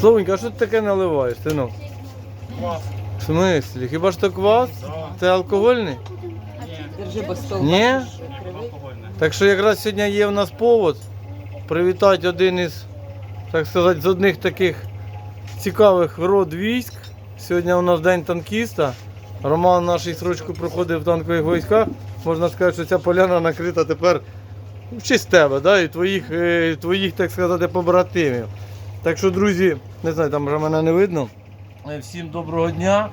Славонька, а що ти таке наливаєш, синок? Квас. В смислі? Хіба ж то квас? Да. Це алкогольний? Держи, бо стол Ні? Ні, алкогольне. Так що якраз сьогодні є в нас повод привітати один із, так сказати, з одних таких цікавих род військ. Сьогодні у нас день танкіста. Роман наш срочку проходив в танкових військах. Можна сказати, що ця поляна накрита тепер в честь тебе, да? і твоїх, е, твоїх, так сказати, побратимів. Так що, друзі, не знаю, там вже мене не видно. Е, Всім доброго дня.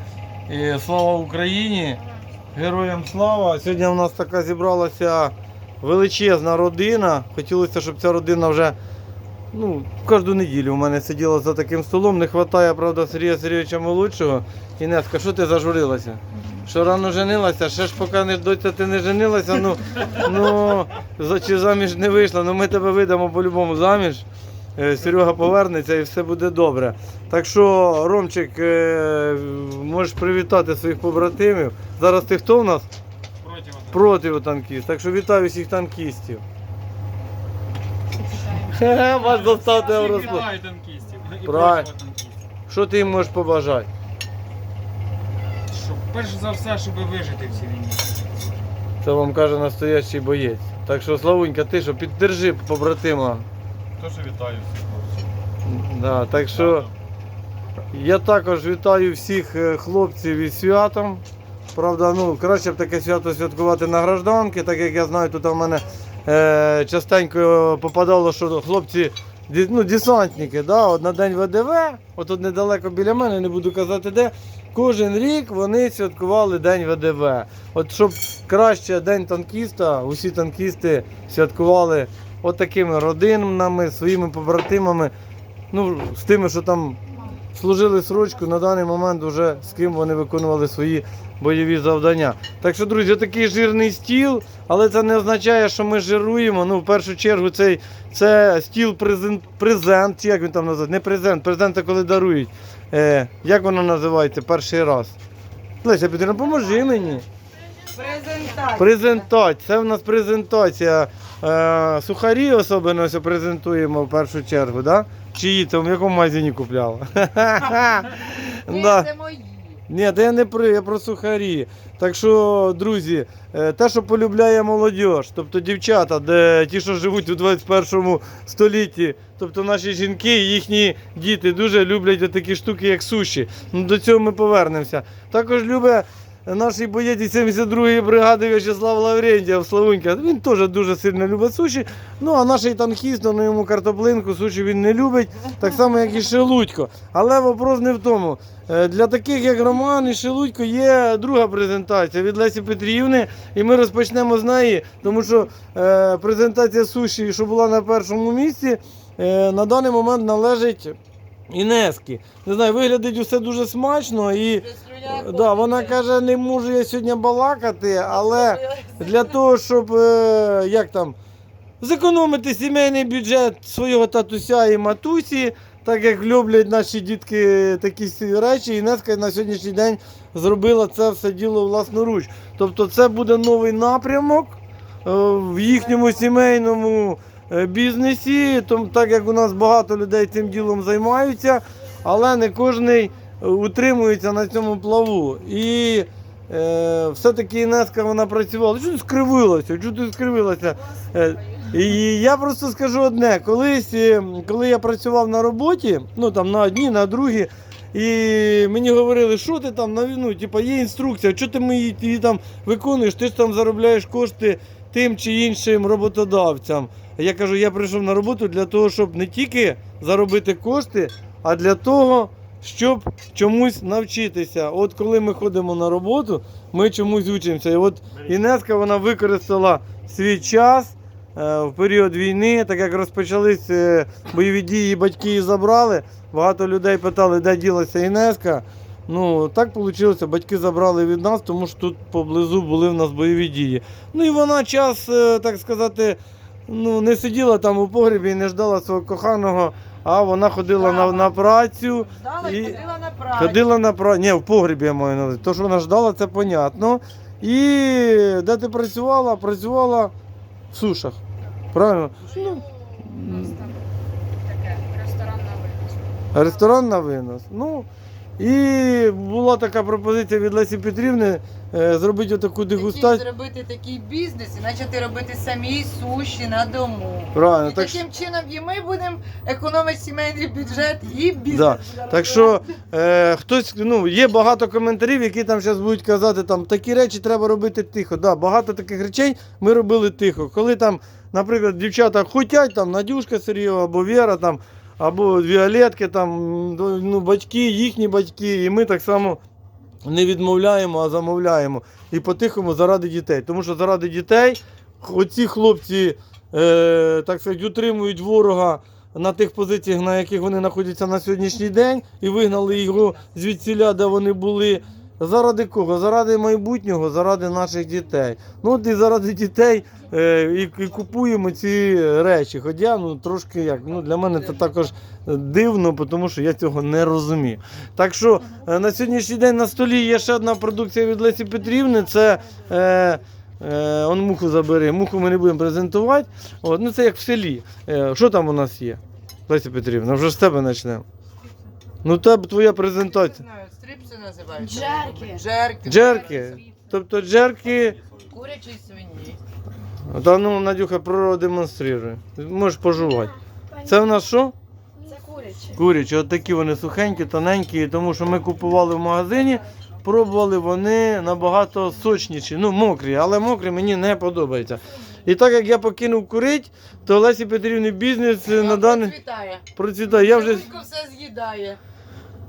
І слава Україні! Героям слава! Сьогодні у нас така зібралася величезна родина. Хотілося, щоб ця родина вже ну, кожну неділю у мене сиділа за таким столом. Не вистачає, правда, Сергія Сергійовича молодшого. Інеска, що ти зажурилася? Що рано женилася? Ще ж поки не доця ти не женилася, ну, ну чи заміж не вийшла, ну ми тебе видамо по-любому заміж. Е, Серега повернеться і все буде добре. Так що, Ромчик, е, можеш привітати своїх побратимів. Зараз ти хто в нас? Проти. Противотанкіст. Так що вітаю всіх танкістів. Вас в Всіх вітаю танкістів. І Правильно. противотанкістів. Що ти їм можеш побажати? Щоб, перш за все, щоб вижити в цій війні. Це вам каже настоящий боєць. Так що, Славунька, ти що, піддержи побратима. Тож вітаю всіх хлопців. Да, так що я також вітаю всіх е, хлопців із святом. Правда, ну краще б таке свято святкувати на гражданки, так як я знаю, тут у мене е, частенько попадало, що хлопці ну, десантники, да, от на день ВДВ, от недалеко біля мене, не буду казати де. Кожен рік вони святкували День ВДВ. От щоб краще День танкіста, усі танкісти святкували от родинами, своїми побратимами, ну, з тими, що там служили срочку, на даний момент вже з ким вони виконували свої бойові завдання. Так що, друзі, такий жирний стіл, але це не означає, що ми жируємо. Ну, в першу чергу, цей це стіл презент, презент, як він там називається? Не презент, презент це коли дарують. Е, як воно називається перший раз? Леся Петрівна, поможи мені. Презентація. Презентація. Це в нас презентація. Е, сухарі особливо ось презентуємо в першу чергу, да? Чиї там, в якому магазині купляла? Це мої. Ні, та я не про, я про сухарі. Так що, друзі, е, те, що полюбляє молодь, тобто дівчата, де ті, що живуть у 21 столітті, тобто наші жінки і їхні діти дуже люблять такі штуки, як суші. Ну, до цього ми повернемося. Також любить наш боєць 72-ї бригади В'ячеслав Лаврентєв, Славунька. Він теж дуже сильно любить суші. Ну, а наш танкіст, ну йому картоплинку, суші він не любить, так само, як і Шелудько. Але вопрос не в тому. Е, Для таких, як Роман і Шелудько, є друга презентація від Лесі Петрівни, і ми розпочнемо з неї, тому що е, презентація суші, що була на першому місці, е, на даний момент належить Інескі. Не знаю, виглядить усе дуже смачно і да, вона каже, не можу я сьогодні балакати, але для того, щоб е, як там, зекономити сімейний бюджет свого татуся і матусі, так як люблять наші дітки такі речі, Інеска на сьогоднішній день зробила це все діло власноруч. Тобто це буде новий напрямок е, в їхньому сімейному е, бізнесі, тому, так як у нас багато людей цим ділом займаються, але не е, утримується на цьому плаву. І е, все-таки Інеска вона працювала. Чого скривилася? Чого ти скривилася? Е, і я просто скажу одне: колись, е, коли я працював на роботі, ну там на одній, на другій, і мені говорили, що ти там на війну, типа є інструкція, що ти її, її там виконуєш, ти ж там заробляєш кошти тим чи іншим роботодавцям. Я кажу, я прийшов на роботу для того, щоб не тільки заробити кошти, а для того, щоб чомусь навчитися. От коли ми ходимо на роботу, ми чомусь учимося. І от Інеска вона використала свій час е, в період війни, так як розпочались е, бойові дії, батьки її забрали. Багато людей питали, де ділася Інеска. Ну, так вийшло, батьки забрали від нас, тому що тут поблизу були в нас бойові дії. Ну і вона час, е, так сказати, ну, не сиділа там у погребі і не ждала свого коханого, а вона ходила на, на працю. Ждала і ходила на працю. Ходила на працю. Ні, в погребі я маю на увазі. То, що вона ждала, це понятно. І де ти працювала? Працювала в сушах. Правильно? Ну, у нас там таке ресторанна випічка. Ресторан на винос. Ну, і була така пропозиція від Лесі Петрівни е, зробити отаку Хотів дегустацію. зробити такий бізнес і почати робити самі суші на дому. Правильно, І так, що- таким чином і ми будемо економити сімейний бюджет і бізнес. Да. так що е, хтось, ну, є багато коментарів, які там зараз будуть казати, там такі речі треба робити тихо. Да, багато таких речей ми робили тихо. Коли там, наприклад, дівчата хотять, там Надюшка Сергієва або Віра, там, або Віолетки, там, ну, батьки, їхні батьки, і ми так само не відмовляємо, а замовляємо. І по-тихому заради дітей. Тому що заради дітей оці хлопці, е, так сказати, утримують ворога на тих позиціях, на яких вони знаходяться на сьогоднішній день, і вигнали його звідсіля, де вони були. Заради кого? Заради майбутнього, заради наших дітей. Ну от і заради дітей е, і, і купуємо ці речі. Хоча ну, трошки як, ну, для мене це також дивно, тому що я цього не розумію. Так що е, на сьогоднішній день на столі є ще одна продукція від Лесі Петрівни. Це е, е, он муху забери. Муху ми не будемо презентувати. От, ну це як в селі. Е, що там у нас є? Леся Петрівна, вже з тебе почнемо. Ну, тебе твоя презентація. Стрипси називаються. Джерки. Джерки. Джерки. Тобто джерки. Курячі свині. Та ну, Надюха, продемонструє. Можеш пожувати. Це в нас що? Це курячі. Курячі, от такі вони сухенькі, тоненькі, тому що ми купували в магазині, пробували вони набагато сочніші. Ну, мокрі, але мокрі мені не подобається. І так як я покинув курить, то Лесі Петрівни бізнес е, на даний Процвітає. процвітає. Я вже все з'їдає.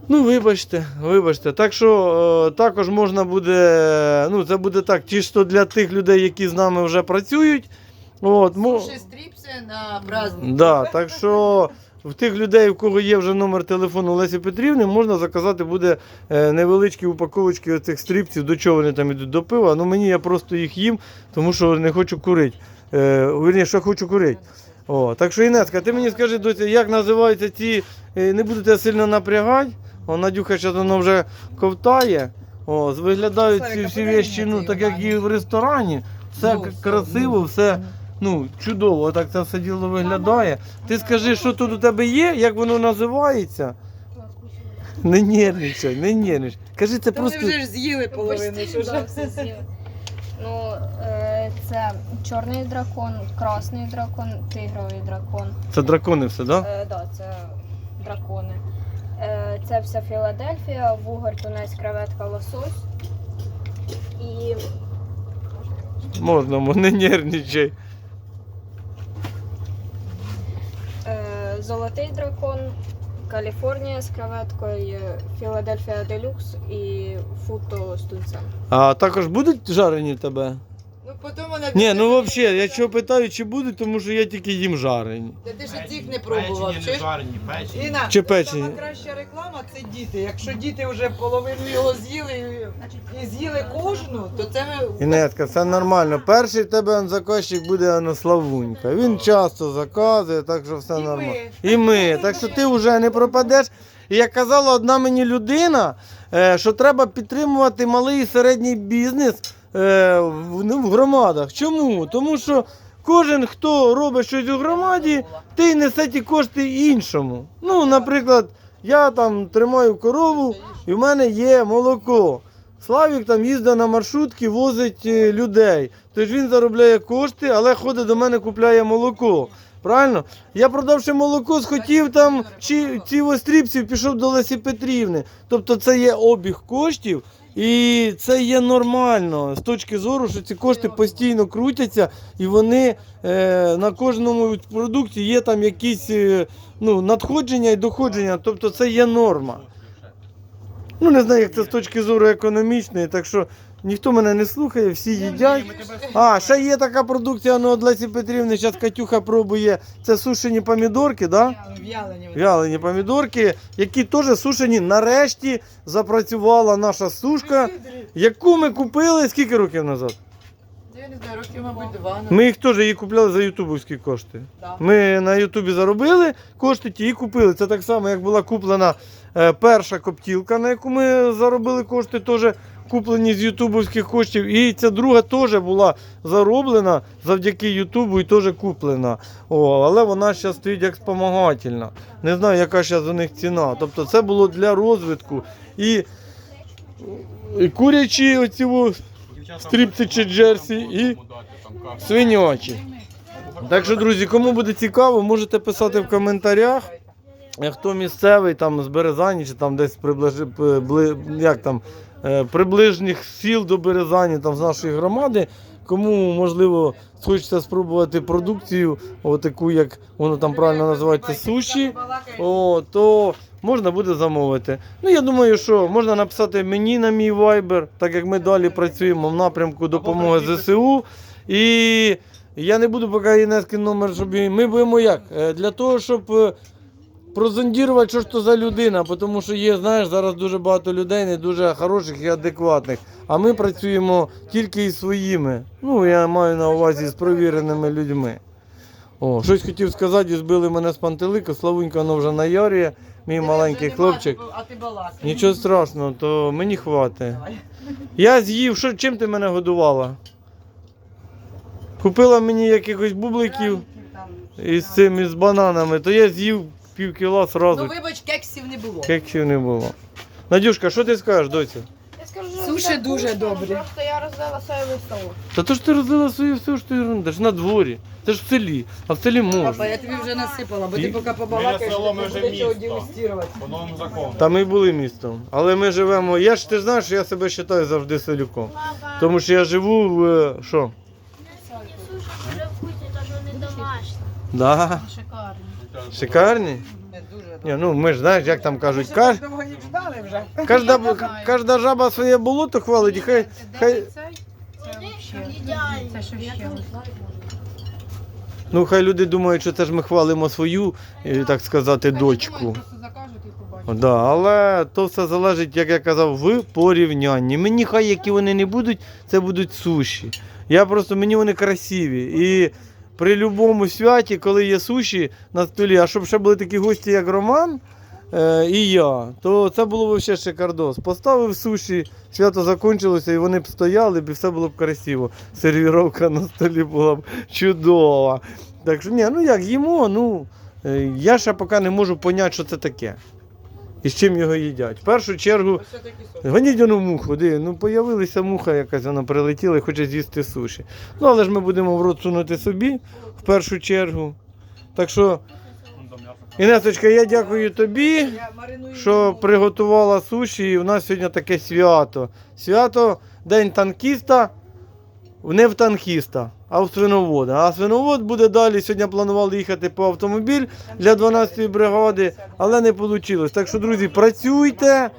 Ну, вибачте, вибачте. Так що е, також можна буде, ну, це буде так, чисто для тих людей, які з нами вже працюють. От, мо- стріпси на праздник. Да, так що в тих людей, у кого є вже номер телефону Лесі Петрівни, можна заказати буде е, невеличкі упаковочки оцих стріпців, до чого вони там йдуть до пива. Ну мені я просто їх їм, тому що не хочу курити. Е, вірні, що хочу курити. О, так що Інеска, ти мені скажи, доця, як називаються е, не буду тебе сильно напрягати. О, Надюха зараз воно вже ковтає. О, виглядають ці всі вещі, ну так як і в ресторані. Все Ну, все, красиво, ну. все ну, чудово, так це все діло виглядає. Ти скажи, що тут у тебе є, як воно називається? Не нервничай, не нервничай. Кажи, це Та вони просто. вже ж з'їли половину. що ж. Все з'їли. Ну, е, це чорний дракон, красний дракон, тигровий дракон. Це дракони все, так? Да? Е, да, це дракони. Е, це вся Філадельфія, вугор, тунець, креветка, лосось. І Можна, мо, не нервничай. е, золотий дракон, Каліфорнія з креветкою, Філадельфія Делюкс і футо з тунцем. А також будуть жарені в тебе? Потім вона Ні, ну взагалі, я чого питаю, чи будуть, тому що я тільки їм жарені. Та ти ж цих не пробував. Печені Чи? не жарені, печені. Інна, Чи печені? сама краща реклама це діти. Якщо діти вже половину його з'їли і- з'їли кожну, то це ми. Інетка, це нормально. Перший в тебе он, заказчик буде Анна Славунька. Він часто заказує, так що все І ми. нормально. І ми. Так що ти вже не пропадеш. І як казала одна мені людина, е, що треба підтримувати малий і середній бізнес в, ну, в громадах. Чому? Тому що кожен, хто робить щось у громаді, ти несе ті кошти іншому. Ну, наприклад, я там тримаю корову, і в мене є молоко. Славік там їздить на маршрутки, возить е, людей. Тож він заробляє кошти, але ходить до мене, купляє молоко. Правильно? Я продавши молоко, схотів там чи ці острібців, пішов до Лесі Петрівни. Тобто це є обіг коштів, і це є нормально з точки зору, що ці кошти постійно крутяться, і вони е, на кожному продукті є там якісь е, ну, надходження і доходження. Тобто це є норма. Ну, не знаю, як це з точки зору економічної, так що ніхто мене не слухає, всі їдять. А, ще є така продукція ну, от Лесі Петрівни, зараз Катюха пробує. Це сушені помідорки, да? В'ялені. Вялені помідорки, які теж сушені. Нарешті запрацювала наша сушка, яку ми купили скільки років назад? Я не знаю, років, мабуть, два. Ми їх теж її купляли за ютубовські кошти. Ми на Ютубі заробили кошти, ті і купили. Це так само, як була куплена е, перша коптілка, на яку ми заробили кошти, теж куплені з ютубовських коштів. І ця друга теж була зароблена завдяки Ютубу і теж куплена. О, але вона зараз стоїть як спомагательна. Не знаю, яка зараз у них ціна. Тобто це було для розвитку. І, і курячі оці стріпці чи джерсі, і свинячі. Так що, друзі, кому буде цікаво, можете писати в коментарях. Е, Хто місцевий там з Березані чи там десь приближи, п- бли, як там, е, приближніх сіл до Березані, там з нашої громади, кому можливо хочеться спробувати продукцію, отаку, як воно там правильно називається, суші, о, то можна буде замовити. Ну я думаю, що можна написати мені на мій Viber, так як ми далі працюємо в напрямку допомоги ЗСУ. І я не буду поки Інески номер, щоб ми будемо як? Е, Для того, щоб е, прозондірувати, що ж то за людина, тому що є, знаєш, зараз дуже багато людей, не дуже хороших і адекватних. А ми працюємо тільки із своїми. Ну, я маю на увазі з провіреними людьми. О, щось хотів сказати, і збили мене з пантелика, Славунька воно вже наярює, мій маленький хлопчик. А ти балакай. Нічого страшного, то мені хватить. Я з'їв, що, чим ти мене годувала? Купила мені якихось бубликів із цим, із бананами, то я з'їв пів кіла Ну вибач, кексів не було. Кексів не було. Надюшка, що ти скажеш, доця? Я скажу, Суші це дуже вкусно, добрі. Просто я роздала соєвий соус. Та то ж ти розлила свою все, що ти ерунда, ж на дворі. Це ж в селі, а в селі Папа, можна. я тобі вже насипала, бо І- ти поки побалакаєш, ти ми вже буде чого місто. дегустувати. По новому закону. Та ми були містом. Але ми живемо. Я ж ти знаєш, що я себе вважаю завжди селюком. Тому що я живу в. е, Що? Суші дуже вкусні, тож вони домашні. Да. Шикарні. Ні, ну ми ж знаєш, як там кажуть, каж, довго не ждали вже. кожна, кожна жаба своє болото хвалить, і хай, хай, Це що ще? ну, хай люди думають, що це ж ми хвалимо свою, е, так сказати, дочку. Просто закажуть і побачать. Да, але то все залежить, як я казав, в порівнянні. Мені хай які вони не будуть, це будуть суші. Я просто мені вони красиві. І при будь-якому святі, коли є суші на столі, а щоб ще були такі гості, як Роман е, і я, то це було б взагалі шикардос. Поставив суші, свято закінчилося, і вони б стояли, б і все було б красиво. Сервіровка на столі була б чудова. Так що, ні, ну як їмо, ну е, я ще поки не можу поняти, що це таке. І з чим його їдять. В першу чергу, гоніть воно муху, диви, ну появилася муха якась, вона прилетіла і хоче з'їсти суші. Ну, але ж ми будемо в рот сунути собі в першу чергу. Так що, Інесочка, я дякую тобі, що приготувала суші, і в нас сьогодні таке свято. Свято День танкіста, не в танкіста, а в. А свиновод буде далі. Сьогодні планували їхати по автомобіль для 12-ї бригади, але не вийшло. Так що, друзі, працюйте,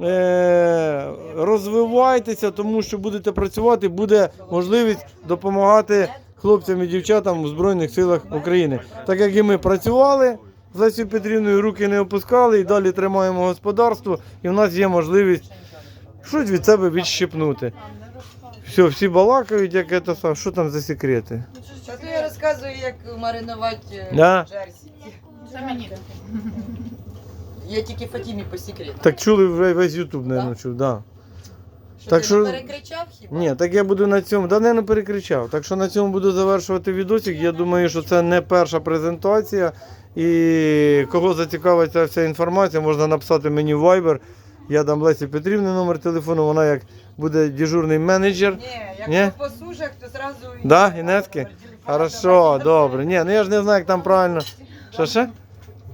е, розвивайтеся, тому що будете працювати, буде можливість допомагати хлопцям і дівчатам у Збройних силах України. Так як і ми працювали з Лесією Петрівною, руки не опускали і далі тримаємо господарство, і в нас є можливість щось від себе відщипнути. Все, всі балакають, як це сам. Що там за секрети? Та то я розказую, як маринувати е, Да. джерсі. Це мені. Я тільки Фатімі по секрету. Так чули вже весь Ютуб, не чув, да. Що так ти що- не перекричав хіба? Ні, так я буду на цьому. Да не, не перекричав. Так що на цьому буду завершувати відосик. Я думаю, що це не перша презентація. І кого зацікавить ця вся інформація, можна написати мені в Viber. Я дам Лесі Петрівні номер телефону, вона як буде дежурний менеджер. Ні, якщо по сужах, то зразу... Да, Інетки? Хорошо, добре. Ні, ну я ж не знаю, як там правильно. Що ще?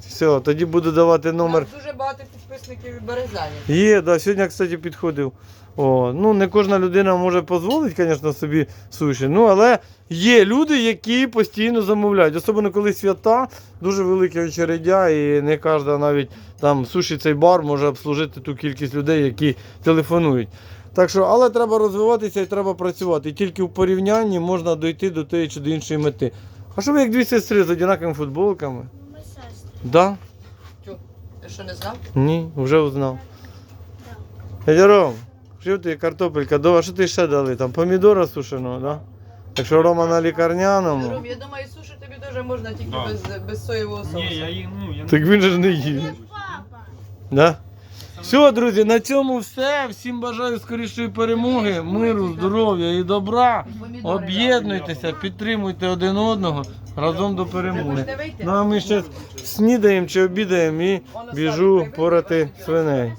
Все, тоді буду давати номер. дуже багато підписників і Березані. Є, да, сьогодні, кстати, підходив. О, ну, не кожна людина може дозволити, звісно, собі суші. Ну, але є люди, які постійно замовляють. Особливо коли свята, дуже велике очередя, і не кожна навіть там суші цей бар може обслужити ту кількість людей, які телефонують. Так що, але треба розвиватися і треба працювати. І тільки в порівнянні можна дойти до тієї чи до іншої мети. А що ви як дві сестри з однаковими футболками? Ми сестри. Да? Ти що не знав? Ні, вже узнав. Дядя Ром, Жив картопелька, а що ти ще дали? Там помідора сушеного, да? Якщо що Рома на лікарняному. Ром, я думаю, суші тобі дуже можна тільки Да. без, без соєвого соусу. Ні, я їм, ну, я Так він же ж не їде. Да? Все, друзі, на цьому все. Всім бажаю скорішої перемоги, миру, здоров'я і добра. Об'єднуйтеся, підтримуйте один одного разом до перемоги. Можете? Ну а ми ще снідаємо чи обідаємо і біжу порати свиней.